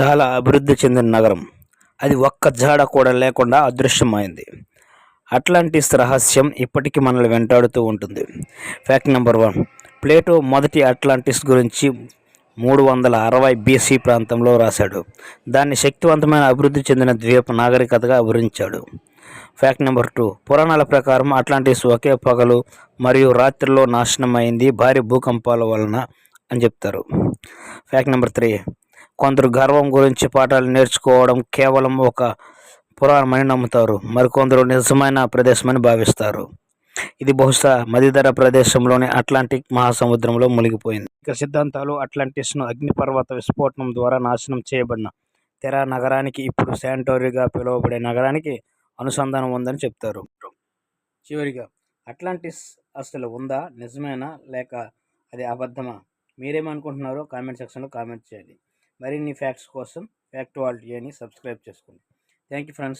చాలా అభివృద్ధి చెందిన నగరం. అది ఒక్క జాడ కూడా లేకుండా అదృశ్యమైంది. అట్లాంటిస్ రహస్యం ఇప్పటికీ మనల్ని వెంటాడుతూ ఉంటుంది. ఫ్యాక్ట్ నెంబర్ వన్ ప్లేటో మొదటి అట్లాంటిస్ గురించి మూడు వందల అరవై బీసీ ప్రాంతంలో రాశాడు. దాన్ని శక్తివంతమైన అభివృద్ధి చెందిన ద్వీప నాగరికతగా వివరించాడు. ఫ్యాక్ట్ నెంబర్ టూ పురాణాల ప్రకారం అట్లాంటిస్ ఒకే పగలు మరియు రాత్రిలో నాశనం అయింది భారీ భూకంపాల వలన అని చెప్తారు. ఫ్యాక్ట్ నెంబర్ త్రీ కొందరు గర్వం గురించి పాఠాలు నేర్చుకోవడం కేవలం ఒక పురాణమని నమ్ముతారు. మరికొందరు నిజమైన ప్రదేశమని భావిస్తారు. ఇది బహుశా మధ్యధర ప్రదేశంలోని అట్లాంటిక్ మహాసముద్రంలో మునిగిపోయింది. ఇక సిద్ధాంతాలు అట్లాంటిస్ను అగ్నిపర్వత విస్ఫోటనం ద్వారా నాశనం చేయబడిన తెరా నగరానికి ఇప్పుడు శాంటోరిగా పిలువబడే నగరానికి అనుసంధానం ఉందని చెప్తారు. చివరిగా అట్లాంటిస్ అసలు ఉందా? నిజమేనా? లేక అది అబద్ధమా? మీరేమనుకుంటున్నారో కామెంట్ సెక్షన్లో కామెంట్ చేయండి. మరిన్ని ఫ్యాక్ట్స్ కోసం ఫ్యాక్ట్ వాల్టీ అని సబ్స్క్రైబ్ చేసుకోండి. Thank you friends